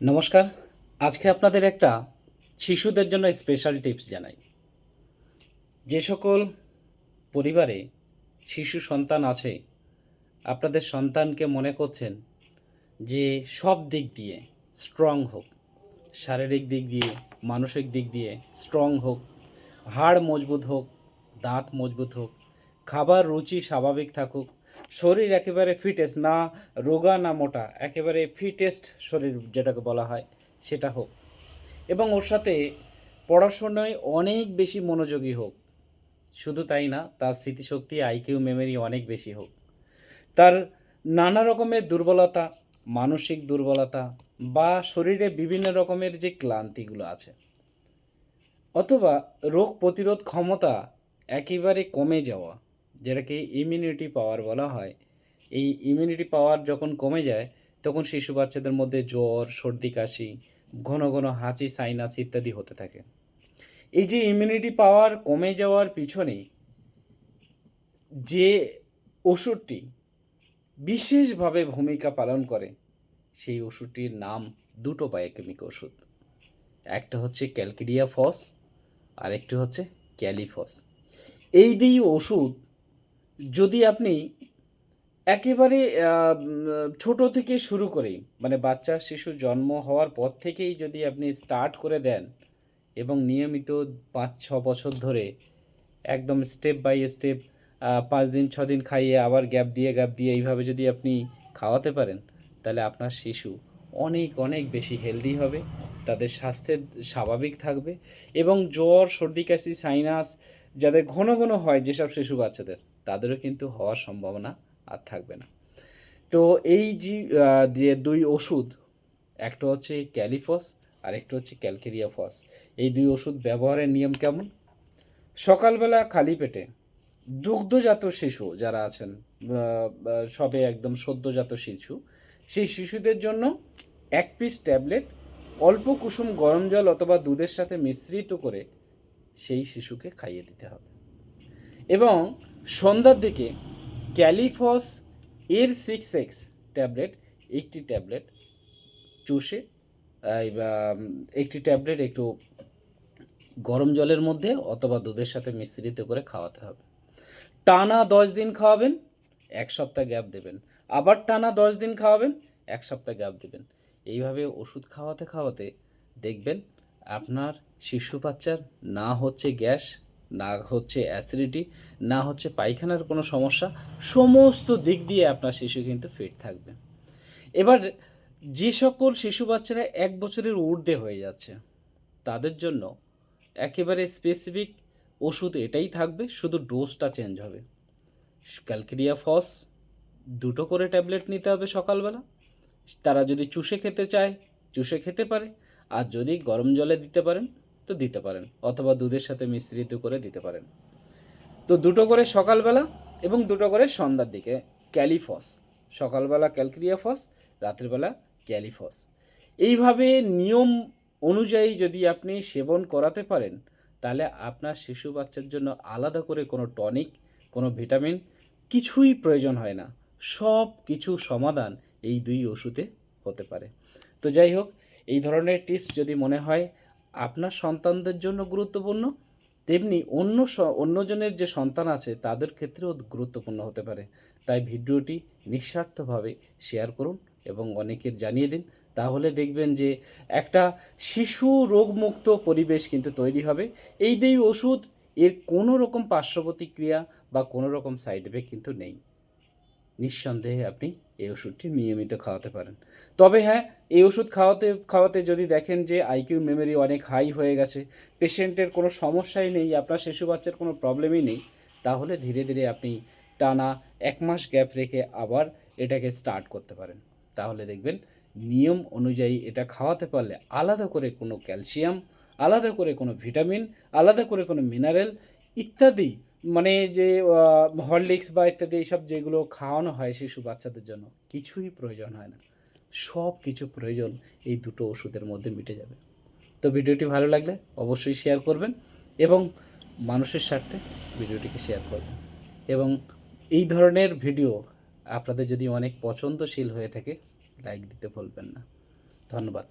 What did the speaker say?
নমস্কার। আজকে আপনাদের একটা শিশুদের জন্য স্পেশাল টিপস জানাই। যে সকল পরিবারে শিশু সন্তান আছে, আপনাদের সন্তানকে মনে করছেন যে সব দিক দিয়ে স্ট্রং হোক, শারীরিক দিক দিয়ে, মানসিক দিক দিয়ে স্ট্রং হোক, হাড় মজবুত হোক, দাঁত মজবুত হোক, খাবার রুচি স্বাভাবিক থাকুক শরীর একেবারে ফিটেস্ট না রোগা, না মোটা, একেবারে ফিটেস্ট শরীর যেটাকে বলা হয়, সেটা হোক। এবং ওর সাথে পড়াশোনায় অনেক বেশি মনোযোগী হোক। শুধু তাই না, তার স্মৃতিশক্তি আইকিউ মেমোরি অনেক বেশি হোক। তার নানা রকমের দুর্বলতা, মানসিক দুর্বলতা বা শরীরে বিভিন্ন রকমের যে ক্লান্তিগুলো আছে। অথবা রোগ প্রতিরোধ ক্ষমতা একেবারে কমে যাওয়া। যেটাকে ইমিউনিটি পাওয়ার বলা হয়, এই ইমিউনিটি পাওয়ার যখন কমে যায়, তখন শিশু বাচ্চাদের মধ্যে জ্বর, সর্দি, কাশি, ঘন ঘন হাঁচি সাইনাস ইত্যাদি হতে থাকে। এই যে ইমিউনিটি পাওয়ার কমে যাওয়ার পিছনে যে ওষুধটি বিশেষভাবে ভূমিকা পালন করে, সেই ওষুধটির নাম দুটো বায়োকেমিক ওষুধ। একটা হচ্ছে ক্যালকেরিয়া ফস আর একটি হচ্ছে ক্যালিফস এই দুই ওষুধ যদি আপনি একেবারে ছোট থেকে শুরু করেই মানে বাচ্চা, শিশু জন্ম হওয়ার পর থেকেই যদি আপনি স্টার্ট করে দেন এবং নিয়মিত পাঁচ, ছ বছর ধরে একদম স্টেপ বাই স্টেপ পাঁচ দিন, ছ দিন খাইয়ে আবার গ্যাপ দিয়ে গ্যাপ দিয়ে এইভাবে যদি আপনি খাওয়াতে পারেন, তাহলে আপনার শিশু অনেক অনেক বেশি হেলদি হবে, তাদের স্বাস্থ্যের স্বাভাবিক থাকবে এবং জ্বর, সর্দি, কাশি সাইনাস যাদের ঘন ঘন হয় যেসব শিশু বাচ্চাদের, তাদেরও কিন্তু হওয়ার সম্ভাবনা আর থাকবে না। তো এই যে দুই ওষুধ, একটা হচ্ছে ক্যালিফস আর একটা হচ্ছে ক্যালকেরিয়া ফস এই দুই ওষুধ ব্যবহারের নিয়ম কেমন? সকালবেলা খালি পেটে দুগ্ধজাত শিশু যারা আছেন সবে একদম সদ্যজাত শিশু, সেই শিশুদের জন্য এক পিস ট্যাবলেট অল্প কুসুম গরম জল অথবা দুধের সাথে মিশ্রিত করে সেই শিশুকে খাইয়ে দিতে হবে। এবং সন্ধ্যার দিকে ক্যালিফস এর সিক্স এক্স ট্যাবলেট, একটি ট্যাবলেট চুষে একটি ট্যাবলেট একটু গরম জলের মধ্যে অথবা দুধের সাথে মিশ্রিত করে খাওয়াতে হবে। টানা দশ দিন খাওয়াবেন, এক সপ্তাহ গ্যাপ দেবেন। আবার টানা দশ দিন খাওয়াবেন, এক সপ্তাহ গ্যাপ দেবেন। এইভাবে ওষুধ খাওয়াতে খাওয়াতে দেখবেন আপনার শিশু বাচ্চার না হচ্ছে গ্যাস, না হচ্ছে অ্যাসিডিটি না হচ্ছে পায়খানার কোনো সমস্যা, সমস্ত দিক দিয়ে আপনার শিশু কিন্তু ফিট থাকবে। এবার যে সকল শিশু বাচ্চারা এক বছরের ঊর্ধ্বে হয়ে যাচ্ছে, তাদের জন্য একেবারে স্পেসিফিক ওষুধ এটাই থাকবে, শুধু ডোজটা চেঞ্জ হবে। ক্যালকেরিয়া ফস দুটো করে ট্যাবলেট নিতে হবে সকালবেলা। তারা যদি চুষে খেতে চায়, চুষে খেতে পারে। আর যদি গরম জলে দিতে পারেন, তো দিতে পারেন, অথবা দুধের সাথে মিশ্রিত করে দিতে পারেন। তো দুটো করে সকালবেলা এবং দুটো করে সন্ধ্যার দিকে, ক্যালিফস, সকালবেলা ক্যালকেরিয়া ফস রাত্রিবেলা ক্যালিফস। এইভাবে নিয়ম অনুযায়ী যদি আপনি সেবন করাতে পারেন, তাহলে আপনার শিশু বাচ্চার জন্য আলাদা করে কোনো টনিক, কোনো ভিটামিন কিছুই প্রয়োজন হয় না। সব কিছু সমাধান এই দুই ওষুধে হতে পারে। তো যাই হোক এই ধরনের টিপস যদি মনে হয় আপনার সন্তানদের জন্য গুরুত্বপূর্ণ, তেমনি অন্য অন্যজনের যে সন্তান আছে তাদের ক্ষেত্রেও গুরুত্বপূর্ণ হতে পারে। তাই ভিডিওটি নিঃস্বার্থভাবে শেয়ার করুন এবং অনেকের জানিয়ে দিন। তাহলে দেখবেন যে একটা শিশু রোগমুক্ত পরিবেশ কিন্তু তৈরি হবে। এই দুই ওষুধ, এর কোনো রকম পার্শ্ব প্রতিক্রিয়া বা কোনো রকম সাইড এফেক্ট কিন্তু নেই। নিঃসন্দেহে আপনি এই ওষুধটি নিয়মিত খাওয়াতে পারেন। তবে হ্যাঁ এই ওষুধ খাওয়াতে খাওয়াতে যদি দেখেন যে আইকিউ মেমোরি অনেক হাই হয়ে গেছে, পেশেন্টের কোনো সমস্যাই নেই, আপনার শিশু বাচ্চার কোনো প্রবলেমই নেই, তাহলে ধীরে ধীরে আপনি টানা এক মাস গ্যাপ রেখে আবার এটাকে স্টার্ট করতে পারেন। তাহলে দেখবেন নিয়ম অনুযায়ী এটা খাওয়াতে পারলে আলাদা করে কোনো ক্যালসিয়াম, আলাদা করে কোনো ভিটামিন, আলাদা করে কোনো মিনারেল ইত্যাদি মানে যে হরলিক্স বা ইত্যাদি এইসব যেগুলো খাওয়ানো হয় শিশু বাচ্চাদের জন্য, কিছুই প্রয়োজন হয় না। সব কিছু প্রয়োজন এই দুটো ওষুধের মধ্যে মিটে যাবে। তো ভিডিওটি ভালো লাগলে অবশ্যই শেয়ার করবেন এবং মানুষের স্বার্থে ভিডিওটিকে শেয়ার করবেন। এবং এই ধরনের ভিডিও আপনাদের যদি অনেক পছন্দশীল হয়ে থাকে লাইক দিতে ভুলবেন না। ধন্যবাদ।